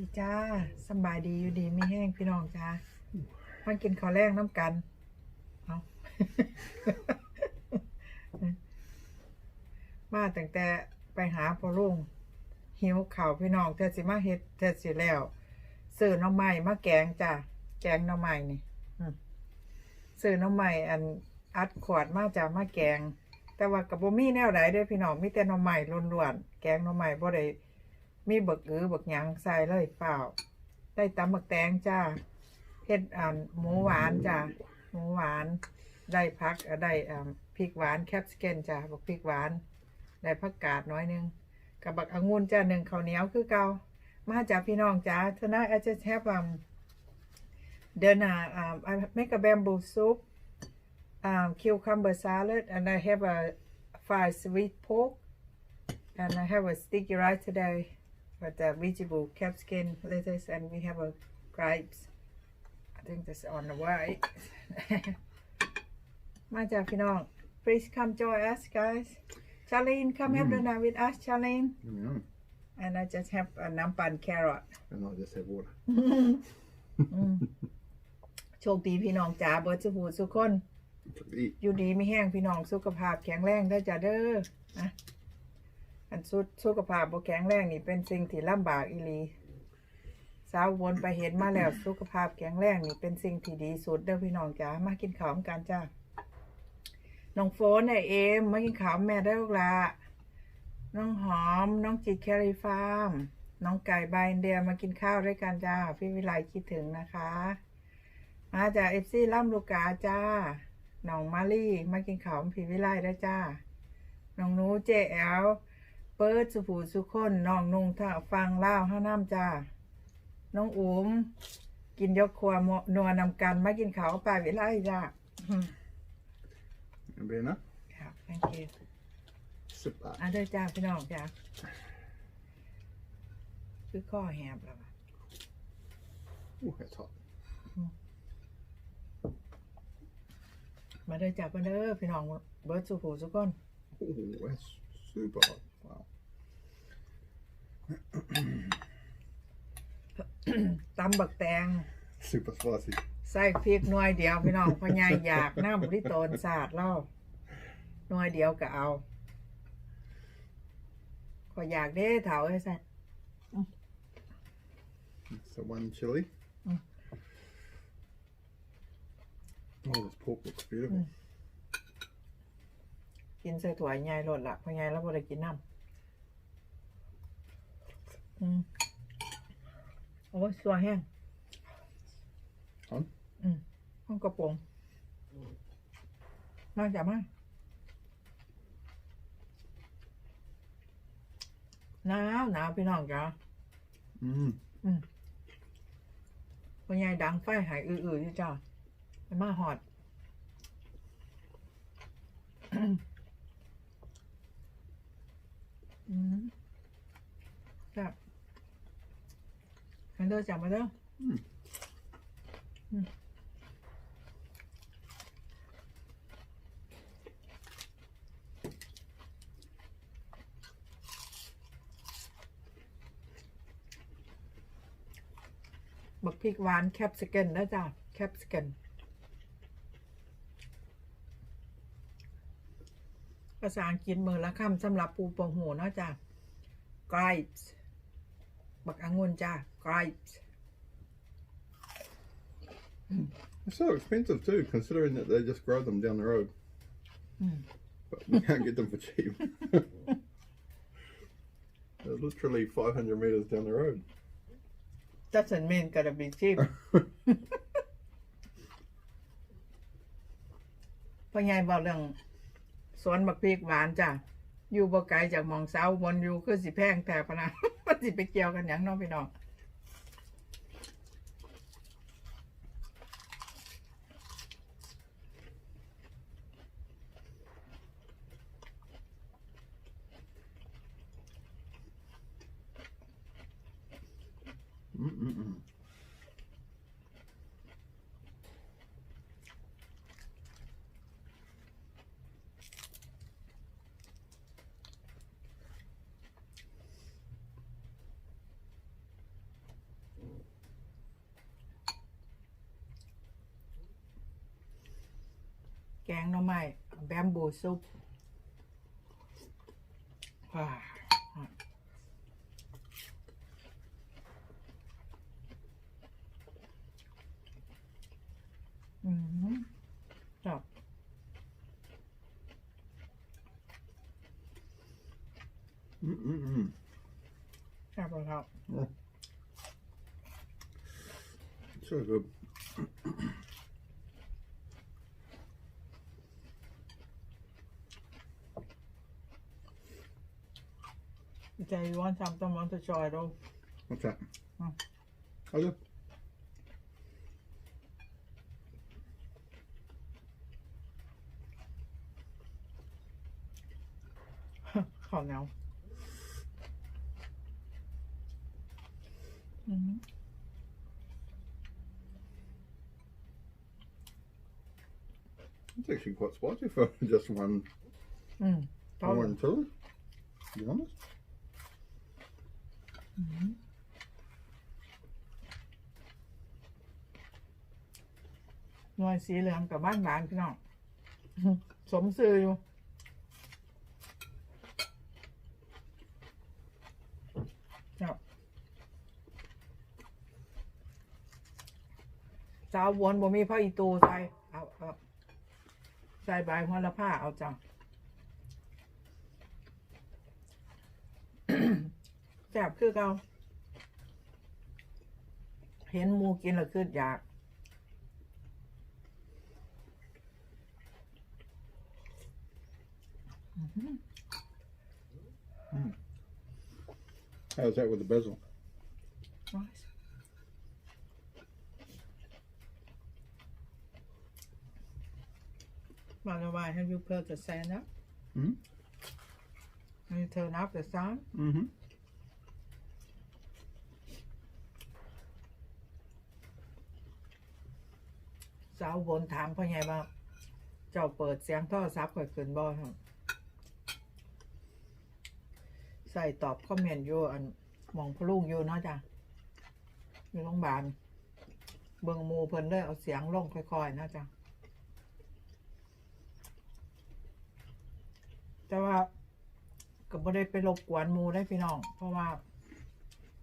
ดีจ้าสบายดีอยู่ดีไม่แห้งพี่น้องจ้ามากินข้าวแรงน้ำกันเอามาตั้งแต่ไปหาพ่อลุงหิวข่าวพี่น้องเธอสิมาเฮ็ดเธอสิแล้วซื้อหน้ำใหม่มาแกงจ้าแกงหน้ำใหม่นี่ซื้อหน้ำใหม่อันอัดขวดมาจ้ามาแกง แต่ว่ากับบ่มีแนวใดเด้อพี่น้องมีแต่น้ำใหม่ล้วนๆแกงหน้ำใหม่บ่ได้ มีบักอือบักหยังใส่เลยเปล่า ได้ตำบักแตงจ้าเฮ็ดอ่าหมูหวานจ้าหมูหวาน ได้พักได้อ่าพริกหวานแคปสเกนจ้าบักพริกหวาน ได้ผักกาดน้อยนึงกับบักองุ่นจ้าหนึ่งข้าวเหนียวคือเก่ามาจ้าพี่น้องจ้า tonight I just have um dinner um I make a bamboo soup um cucumber salad and I have a fried sweet pork and I have a sticky rice today with the vegetable capsicum, lettuce, and we have a grapes. I think that's on the way. มาจากพี่น้อง please come join us guys Charlene come have dinner with us Charlene Yum, yum. and I just have a น้ำปั่น carrot And I just have water. อืมโชคดีพี่น้องจ๋าเบิร์ดสุขูสุขคน To eat. อยู่ดีไม่แห้งพี่น้องสุขภาพแข็งแรงได้อจ้ะเด้อนะอั นสุดสุขภาพบ่แข็งแรงนี่เป็นสิ่งที่ลำบากอีหลีสาววนไปเห็นมาแล้วสุขภาพแข็งแรงนี่เป็นสิ่งที่ดีสุดเด้อพี่น้องจ๋ามากินข้าวกันจ้าน้องโฟนไอเอมมากินข้าวแม่ได้ลูกละน้องหอม น้องจิตแครีฟาร์มน้องไก่บายอินเดียมากินข้าวด้วยกันจ้า พี่วิไลคิดถึงนะคะ มาจากเอฟซีล่ำลูกกาจ้าน้องมาลี่มากินข้าวพี่วิไลได้จ้าน้องนูเจแอล เปิดสุผูสุคนน้องนุ่งถ้าฟังเล่าวห้าน้ำจ้า น้องอุ๋มกินยกครัวมนัวนำกันมากินข้าวปลาวิไลจ้าอืม And be enough. ครับ thank you Sip that. อะเด้อจ้าพี่น้องจ้าคือข้อแหบแล้วอะ Oh, that's hot. มาเด้อจ้ามาเด้อพี่น้องเบิร์ดสุผูสุคน Oh, that's super hot. Wow. ตำบักแตง Super spicy. ใส่พริกหน่วยเดียวพี่น้องพ่อใหญ่อยากน้ำที่โตนสาดเล่าหน่วยเดียวก็เอา ขอยอยากได้เถาไอ้สัส So one chili. Mm. Oh, this pork looks beautiful. กินใส่ถั่วใหญ่หลดละพ่อใหญ่แล้วบ่ได้กินน้ำ อืมโอ้ยสัวแห้งหอม อืมห้องกระโปรงมาจับมาหนาวหนาวพี่น้องจ้ะ Mm. พ่อใหญ่ดังไฟหายอือๆอยู่จ้ะไปมาหอด อืมครับมา เด้อจับมาเด้ออืม อืมบักพริกหวานแคปสเกนนะจ้ะแคปสเกนภาษาอังกฤษมือละคำสำหรับปูโปงหูเนาะจ้ะ grapes บักองุ่นจ้ะ grapes It's so expensive too, considering that they just grow them down the road. Mm. But you can't get them for cheap. They're literally 500 meters down the road. doesn't mean gonna be cheap พ่อใหญ่บอกเรื่องสวนบักพริกหวานจ้ะ อยู่บ่ไกลจากหมองเสาบนอยู่คือสิแพงแต่พะนะมันสิไปเกี่ยวกันอย่างเน้องพี่น้อง แกงหน่อไม้แบมบูซุปว้าอืมจับ Mm-mm-mm. จับแล้ว So good. Okay, you want something? Want to try it all? What's that? Oh. Oh, yeah. ข้าวเหนียวอืม It's actually quite spicy for just one อืมตอน one chili. To be honest. อืมหน่วยสีเหลืองกับบ้านบานพี่น้อง สมซื้ออยู่ ครับสาววนบ่มีผ้าอีตูใส่เอาเอาใส่ใบหัวละผ้าเอาจัง แซ่บคือเก่าเห็นหมูกินแล้วคืออยาก How's that with the basil? Nice. By the way, have you put the sand up? Mhm. Have you turn up the sun? Mm-hmm. สาวบนถามพ่อใหญ่ว่าเจ้าเปิดเสียงโทรศัพท์ข่อยขึ้นบ่ครับใส่ตอบคอมเมนต์อยู่อันมองพะลุงอยู่เนาะจ้ะอยู่โรงพยาบาลเบิ่งมูเพิ่นเลยเอาเสียงลงค่อยๆนาะจ้ะแต่ว่าก็บ่ได้ไปรบกวนมูได้พี่น้อง เพราะว่า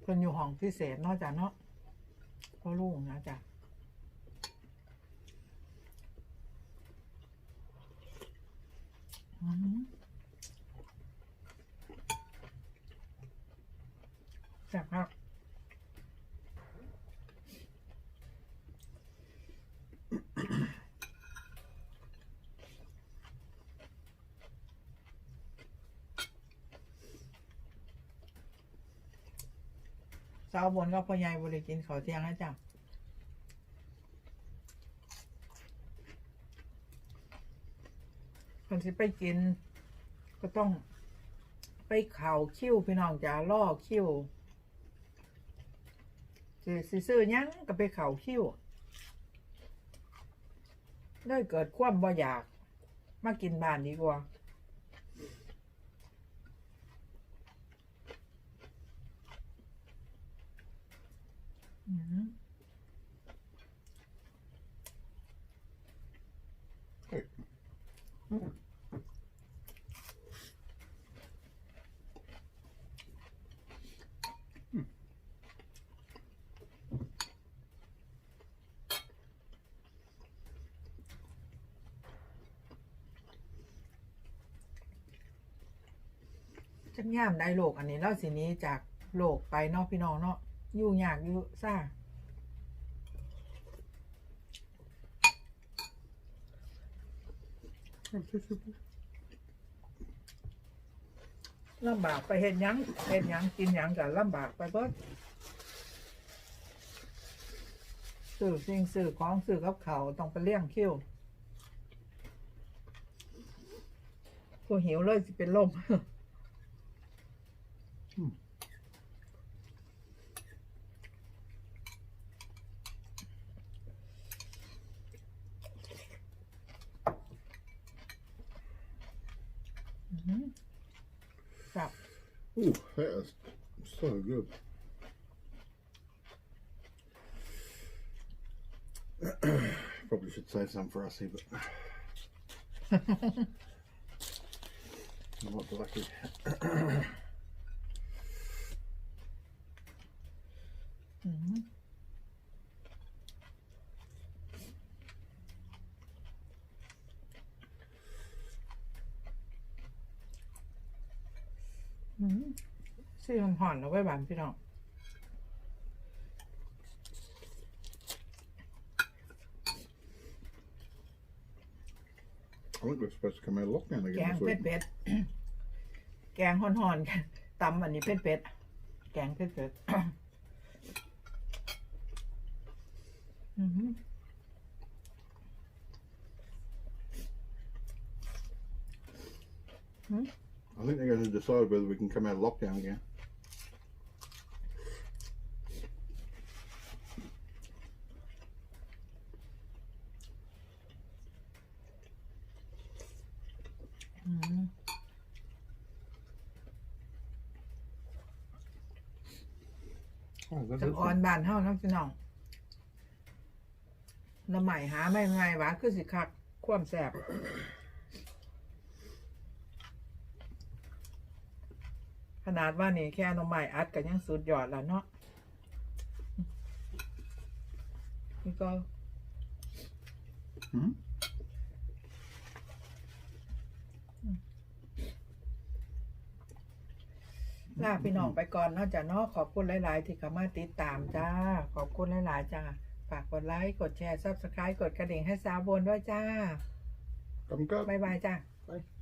เพิ่นอยู่ห้องพิเศษเนาะจ้ะเนาะพ่อลุงนะจ้ะ อืมแซ่บครับสาวบนก็พ่อใหญ่บริกินข้าวเที่ยงแล้วจ้ะคนที่ไปกิน ก็ต้องไปเข่าคิ้วพี่น้องจ๋าล่อคิ้ว สิซื้อยังก็ไปเข่าคิ้วได้เกิดความบ่อยาก มากินบ้านดีกว่า อืม จัก ย่ามได้โลกอันนี้แล้วสินี้จากโลกไปเนอกพี่น้องเนาะอยู่ยากอยู่ซ่าลำบากไปเห็นยังเห็นยังกินหยังกับลำบากไปเบิดสื่อสิ่งสื่อของสื่อกับเขาต้องไปเลี้ยงคิ้วผู้หิวเลยจะเป็นลม Ooh, that is so good. Probably should save some for us here, but I'm Not lucky. หอมๆเอาไว้บานพี่น้อง I think we're supposed to come out of lockdown แก again ง this เป็ด week. เป็ดแกงห่อนๆกันตำอันนี้เป็ดเป็ดแกงเป็ดเป็ดอือหือ I think they're going to decide whether we can come out of lockdown again. อืม Oh, that จัง is อ่อน one. บานเฮาทั้งพี่น้องน้ำใหม่หาไม่ไงวะคือสิคักความแสบขนาดว่านี่แค่น้ำใหม่อัดกันยังสุดยอดแล้วเนาะนี่ก็ Hmm? ลาพี่น้องไปก่อนเนาะจ้ะเนาะขอบคุณหลาย ๆ ที่เข้ามาติดตามจ้า ขอบคุณหลาย ๆ จ้า ฝากกดไลค์ กดแชร์ซับสไครต์กดกระดิ่งให้สาวบนด้วยจ้า Come go. บ๊ายบายจ้า Bye.